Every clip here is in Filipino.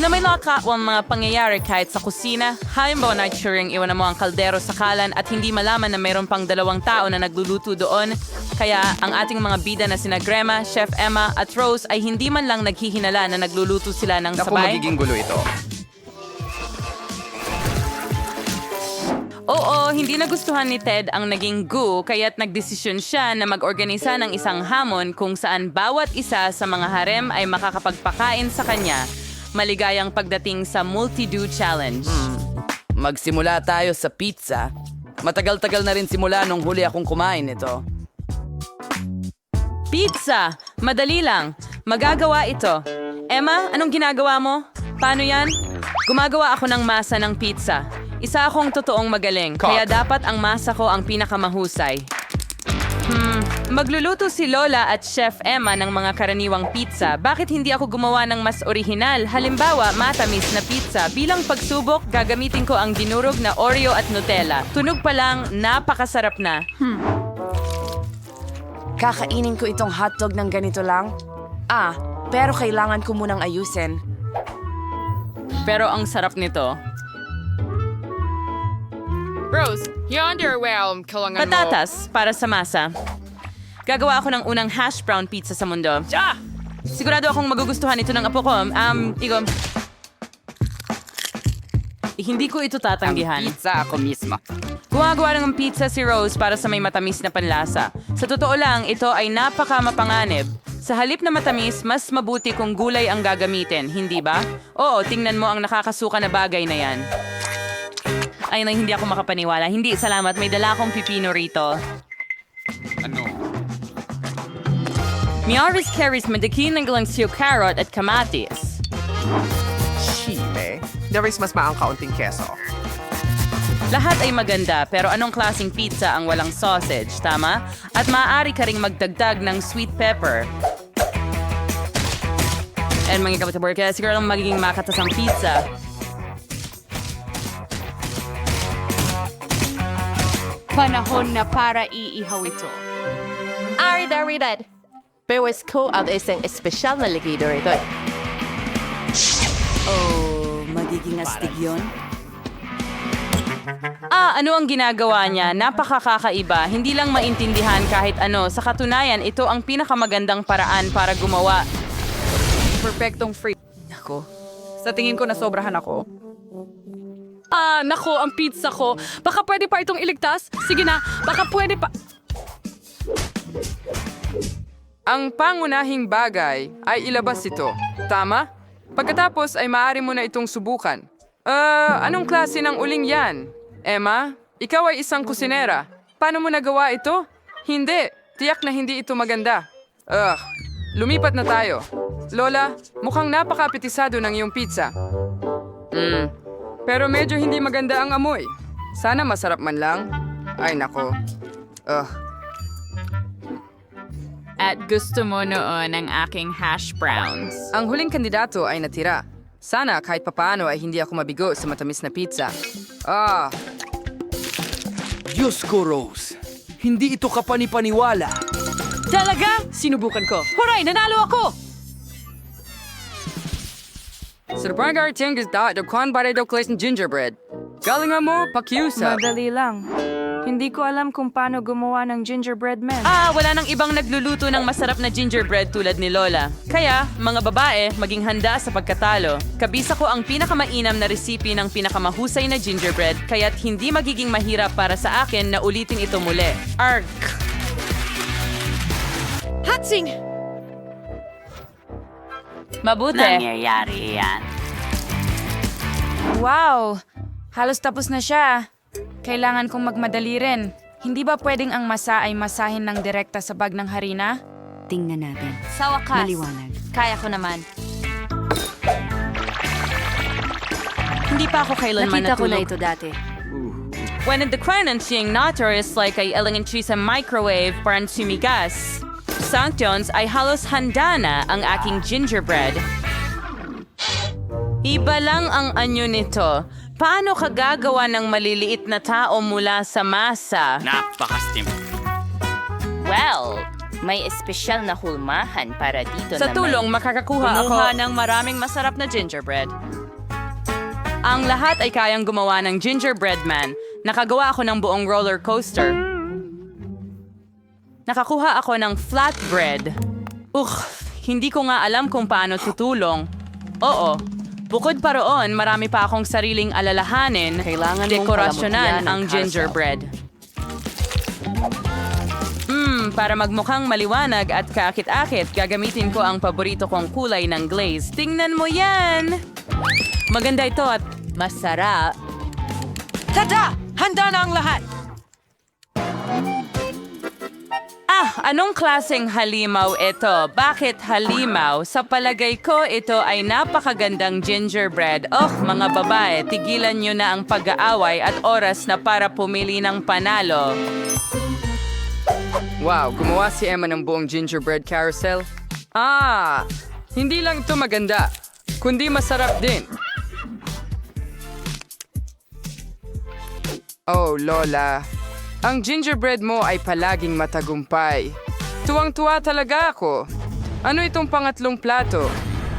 na may nakakawang mga pangyayari kahit sa kusina. Halimbawa na turing iwan mo ang kaldero sa kalan at hindi malaman na mayroon pang dalawang tao na nagluluto doon. Kaya ang ating mga bida na sina Grema, Chef Emma at Rose ay hindi man lang naghihinala na nagluluto sila ng Naku, sabay. magiging gulo ito. Oo, hindi nagustuhan ni Ted ang naging goo kaya't nagdesisyon siya na mag-organisa ng isang hamon kung saan bawat isa sa mga harem ay makakapagpakain sa kanya. Maligayang pagdating sa Multi-Do Challenge. Magsimula tayo sa pizza. Matagal-tagal na rin simula nung huli akong kumain nito. Pizza! Madali lang. Magagawa ito. Emma, anong ginagawa mo? Paano yan? Gumagawa ako ng masa ng pizza. Isa akong totoong magaling, Cock. kaya dapat ang masa ko ang pinakamahusay. Hmm, magluluto si Lola at Chef Emma ng mga karaniwang pizza. Bakit hindi ako gumawa ng mas orihinal? Halimbawa, matamis na pizza. Bilang pagsubok, gagamitin ko ang dinurog na Oreo at Nutella. Tunog pa lang, napakasarap na. Kakainin ko itong hotdog ng ganito lang? Ah, pero kailangan ko munang ayusin. Pero ang sarap nito. Rose, you're underwhelmed. Kailangan mo... Patatas para sa masa. Gagawa ako ng unang hash brown pizza sa mundo. Ah! Sigurado akong magugustuhan ito ng apo ko. Um, Igo. Eh, hindi ko ito tatanggihan. Pizza ako mismo. Gumagawa ng pizza si Rose para sa may matamis na panlasa. Sa totoo lang, ito ay napaka mapanganib. Sa halip na matamis, mas mabuti kung gulay ang gagamitin, hindi ba? Oo, tingnan mo ang nakakasuka na bagay na yan. Ay, na, hindi ako makapaniwala. Hindi, salamat. May dala akong pipino rito. Ano? Miaris carries madikin ng siyo carrot at kamatis. Chile. There is mas maang kaunting keso. Lahat ay maganda, pero anong klasing pizza ang walang sausage, tama? At maaari ka ring magdagdag ng sweet pepper. And mga kapatid, kaya siguro lang magiging makatas ang pizza. Panahon na para iihaw ito. Arida, Aridad. Bewes ko ang isang espesyal na likido ito. Oh, magiging astig yun? Ah, ano ang ginagawa niya? Napakakakaiba. Hindi lang maintindihan kahit ano. Sa katunayan, ito ang pinakamagandang paraan para gumawa. perfectong free. Ako. Sa tingin ko, nasobrahan ako. Ah, nako, ang pizza ko. Baka pwede pa itong iligtas? Sige na, baka pwede pa... Ang pangunahing bagay ay ilabas ito. Tama? Pagkatapos ay maaari mo na itong subukan. Ah, anong klase ng uling yan? Emma, ikaw ay isang kusinera. Paano mo nagawa ito? Hindi. Tiyak na hindi ito maganda. Ugh. Lumipat na tayo. Lola, mukhang napakapetisado ng iyong pizza. Hmm. Pero medyo hindi maganda ang amoy. Sana masarap man lang. Ay nako. Ugh. At gusto mo noon ang aking hash browns. Ang huling kandidato ay natira. Sana kahit papaano ay hindi ako mabigo sa matamis na pizza. Ah, Diyos ko, Rose. Hindi ito kapanipaniwala. Talaga? Sinubukan ko. Huray, nanalo ako! Surprise ting is da de kwan bare do klaseng gingerbread. Galingan mo, pakiusa. Madali lang. Hindi ko alam kung paano gumawa ng gingerbread man. Ah, wala nang ibang nagluluto ng masarap na gingerbread tulad ni Lola. Kaya, mga babae, maging handa sa pagkatalo. Kabisa ko ang pinakamainam na resipi ng pinakamahusay na gingerbread, kaya't hindi magiging mahirap para sa akin na ulitin ito muli. Arg! Hatsing! Mabuti. Nangyayari yan. Wow! Halos tapos na siya. Kailangan kong magmadali rin. Hindi ba pwedeng ang masa ay masahin ng direkta sa bag ng harina? Tingnan natin. Sa wakas, Maliwanag. kaya ko naman. Hindi pa ako kailanman Nakita ko na natulog. ito dati. When the crayon siyang natter is like ay elegant sa microwave para sumigas. Sanctions ay halos handa na ang aking gingerbread. Iba lang ang anyo nito. Paano ka gagawa ng maliliit na tao mula sa masa? Napakastim. Well, May espesyal na hulmahan para dito Sa naman. tulong, makakakuha ako Kumuha ng maraming masarap na gingerbread. Ang lahat ay kayang gumawa ng gingerbread man. Nakagawa ako ng buong roller coaster. Nakakuha ako ng flatbread. Ugh, hindi ko nga alam kung paano tutulong. Oo, bukod pa roon, marami pa akong sariling alalahanin, Kailangan dekorasyonan ang gingerbread. Hmm, para magmukhang maliwanag at kaakit-akit, gagamitin ko ang paborito kong kulay ng glaze. Tingnan mo yan! Maganda ito at masarap. Tada! Handa na ang lahat! Anong klaseng halimaw ito? Bakit halimaw? Sa palagay ko, ito ay napakagandang gingerbread. Oh, mga babae, tigilan nyo na ang pag-aaway at oras na para pumili ng panalo. Wow, gumawa si Emma ng buong gingerbread carousel? Ah, hindi lang ito maganda, kundi masarap din. Oh, Lola. Ang gingerbread mo ay palaging matagumpay. Tuwang-tuwa talaga ako. Ano itong pangatlong plato?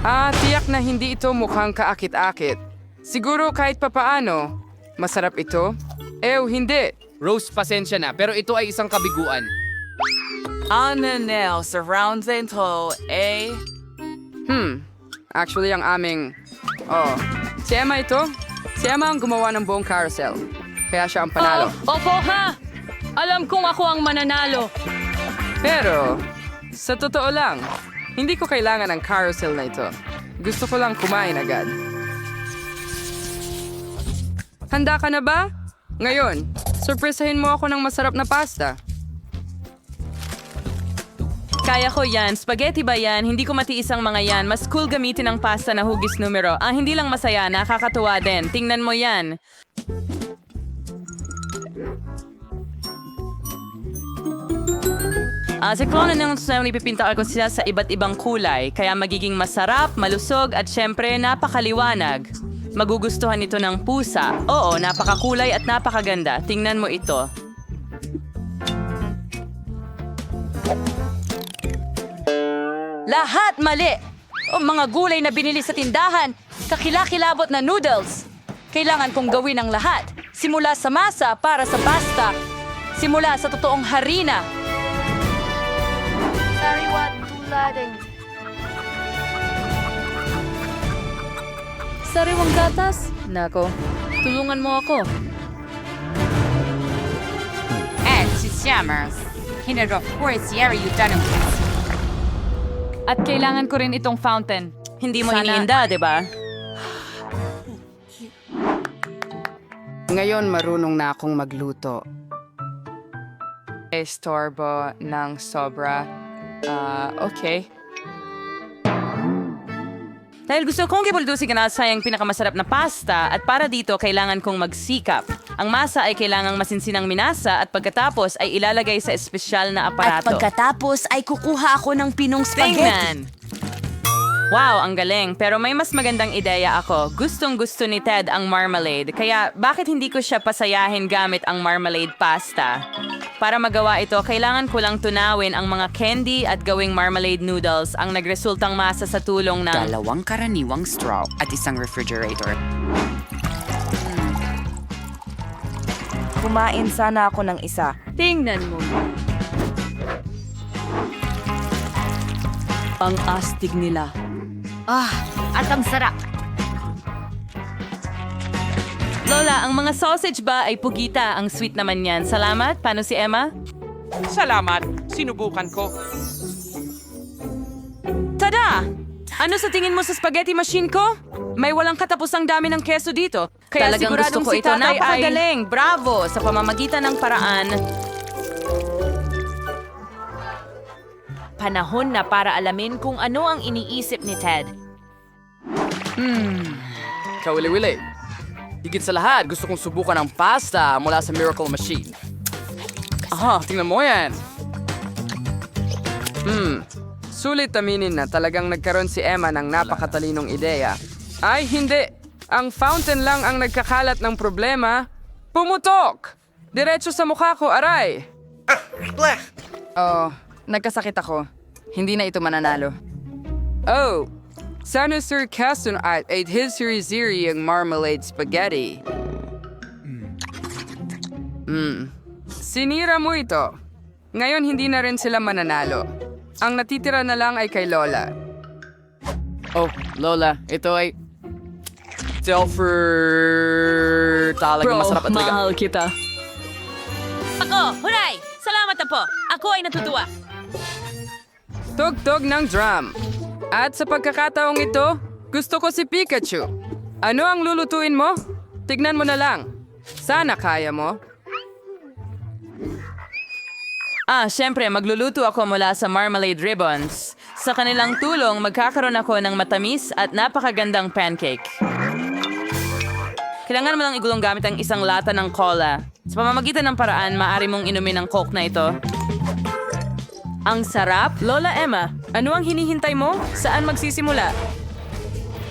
Ah, tiyak na hindi ito mukhang kaakit-akit. Siguro kahit papaano. Masarap ito? Ew, hindi. Rose, pasensya na, pero ito ay isang kabiguan. Ananel, surrounds and to, eh? Hmm. Actually, ang aming... Oh. Si Emma ito? Si Emma ang gumawa ng buong carousel. Kaya siya ang panalo. Oh, opo ha! Alam kong ako ang mananalo. Pero, sa totoo lang, hindi ko kailangan ng carousel na ito. Gusto ko lang kumain agad. Handa ka na ba? Ngayon, surpresahin mo ako ng masarap na pasta. Kaya ko yan. Spaghetti ba yan? Hindi ko matiis ang mga yan. Mas cool gamitin ang pasta na hugis numero. Ang hindi lang masaya, nakakatuwa din. Tingnan mo yan. Ah, sa klono ng tsunami, ipipinta ko sila sa iba't ibang kulay, kaya magiging masarap, malusog, at syempre napakaliwanag. Magugustuhan ito ng pusa. Oo, napakakulay at napakaganda. Tingnan mo ito. Lahat mali! O mga gulay na binili sa tindahan, kakilakilabot na noodles. Kailangan kong gawin ang lahat. Simula sa masa para sa pasta. Simula sa totoong harina. Tulading. Sariwang gatas? Nako, tulungan mo ako. And si. Hinad of course, Yari, you done At kailangan ko rin itong fountain. Hindi mo Sana- iniinda, di ba? Ngayon, marunong na akong magluto. Estorbo ng sobra. Ah, okay. Dahil gusto kong kipuldusin ka na sayang pinakamasarap na pasta at para dito kailangan kong magsikap. Ang masa ay kailangang masinsinang minasa at pagkatapos ay ilalagay sa espesyal na aparato. pagkatapos ay kukuha ako ng pinong Tingnan! Wow, ang galing. Pero may mas magandang ideya ako. Gustong gusto ni Ted ang marmalade. Kaya bakit hindi ko siya pasayahin gamit ang marmalade pasta? Para magawa ito, kailangan ko lang tunawin ang mga candy at gawing marmalade noodles ang nagresultang masa sa tulong ng... Dalawang karaniwang straw at isang refrigerator. Kumain sana ako ng isa. Tingnan mo. Ang astig nila. At ang sarap. Lola, ang mga sausage ba ay pugita? Ang sweet naman yan. Salamat. Paano si Emma? Salamat. Sinubukan ko. Tada! Ano sa tingin mo sa spaghetti machine ko? May walang katapusang dami ng keso dito. Kaya Talagang siguradong gusto ko si ito. tatay ay... Napakagaling. Bravo! Sa pamamagitan ng paraan, Panahon na para alamin kung ano ang iniisip ni Ted. Kawili-wili. Higit sa lahat, gusto kong subukan ang pasta mula sa Miracle Machine. Aha, tingnan mo yan. Hmm, sulit aminin na talagang nagkaroon si Emma ng napakatalinong ideya. Ay, hindi. Ang fountain lang ang nagkakalat ng problema. Pumutok! Diretso sa mukha ko, aray! Oh, Nagkasakit ako. Hindi na ito mananalo. Oh, sana Sir Caston at ate his siri ang marmalade spaghetti. Hmm. Sinira mo ito. Ngayon hindi na rin sila mananalo. Ang natitira na lang ay kay Lola. Oh, Lola, ito ay... Sulfur... Talagang masarap at talaga. mahal kita. Ako, huray! Salamat na po. Ako ay natutuwa. Tugtog ng drum. At sa pagkakataong ito, gusto ko si Pikachu. Ano ang lulutuin mo? Tignan mo na lang. Sana kaya mo. Ah, syempre, magluluto ako mula sa marmalade ribbons. Sa kanilang tulong, magkakaroon ako ng matamis at napakagandang pancake. Kailangan mo lang igulong gamit ang isang lata ng cola. Sa pamamagitan ng paraan, maaari mong inumin ang coke na ito. Ang sarap? Lola Emma, ano ang hinihintay mo? Saan magsisimula?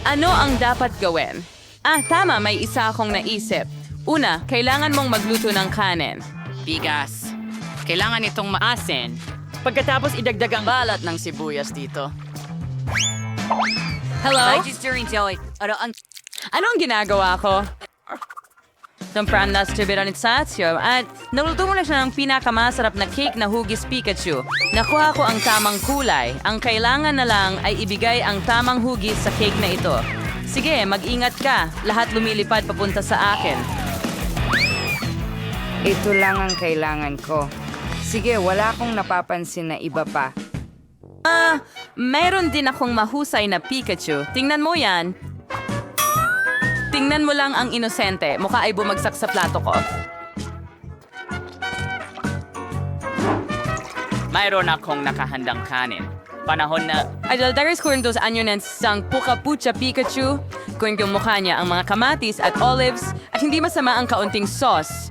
Ano ang dapat gawin? Ah, tama, may isa akong naisip. Una, kailangan mong magluto ng kanin. Bigas. Kailangan itong maasin. Pagkatapos idagdag ang balat ng sibuyas dito. Hello? Registering Joey. Ano ang... Ano ang ginagawa ko? Tumpran las Tiberanitsatio at naluto mo na siya ng pinakamasarap na cake na hugis Pikachu. Nakuha ko ang tamang kulay. Ang kailangan na lang ay ibigay ang tamang hugis sa cake na ito. Sige, mag-ingat ka. Lahat lumilipad papunta sa akin. Ito lang ang kailangan ko. Sige, wala akong napapansin na iba pa. Ah, mayroon din akong mahusay na Pikachu. Tingnan mo yan. Tingnan mo lang ang inosente. Mukha ay bumagsak sa plato ko. Mayroon akong nakahandang kanin. Panahon na... Ko rin dos anyones sang puka-pucha Pikachu. Kunin ko yung mukha niya ang mga kamatis at olives at hindi masama ang kaunting sauce.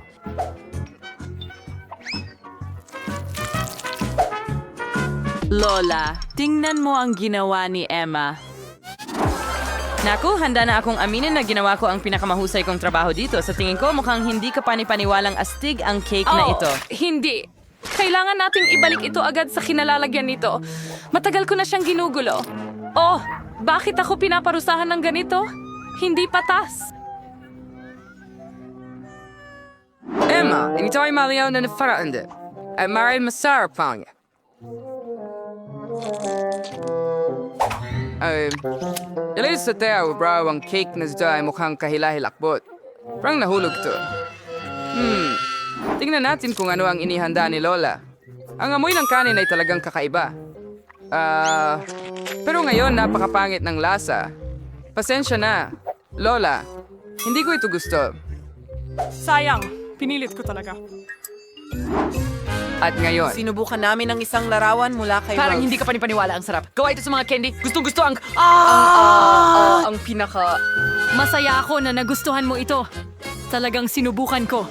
Lola, tingnan mo ang ginawa ni Emma. Naku, handa na akong aminin na ginawa ko ang pinakamahusay kong trabaho dito. Sa tingin ko, mukhang hindi ka panipaniwalang astig ang cake na Oh, ito. hindi. Kailangan nating ibalik ito agad sa kinalalagyan nito. Matagal ko na siyang ginugulo. Oh, bakit ako pinaparusahan ng ganito? Hindi patas. Emma, ito ay maliyaw na nafaraan din. At maray masarap pang. Ay, ilis sa tao, bro, ang cake na ito ay mukhang kahilahilakbot. Parang nahulog to. Hmm, tingnan natin kung ano ang inihanda ni Lola. Ang amoy ng kanin ay talagang kakaiba. Ah, pero ngayon napakapangit ng lasa. Pasensya na. Lola, hindi ko ito gusto. Sayang, pinilit ko talaga. At ngayon, Sinubukan namin ng isang larawan mula kay Parang Rose. hindi ka panipaniwala ang sarap. Gawa ito sa mga candy. Gustong gusto ang... Ah! ang pinaka... Masaya ako na nagustuhan mo ito. Talagang sinubukan ko.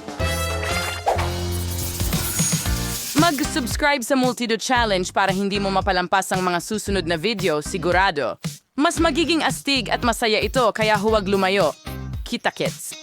Mag-subscribe sa Multido Challenge para hindi mo mapalampas ang mga susunod na video, sigurado. Mas magiging astig at masaya ito kaya huwag lumayo. Kita kits!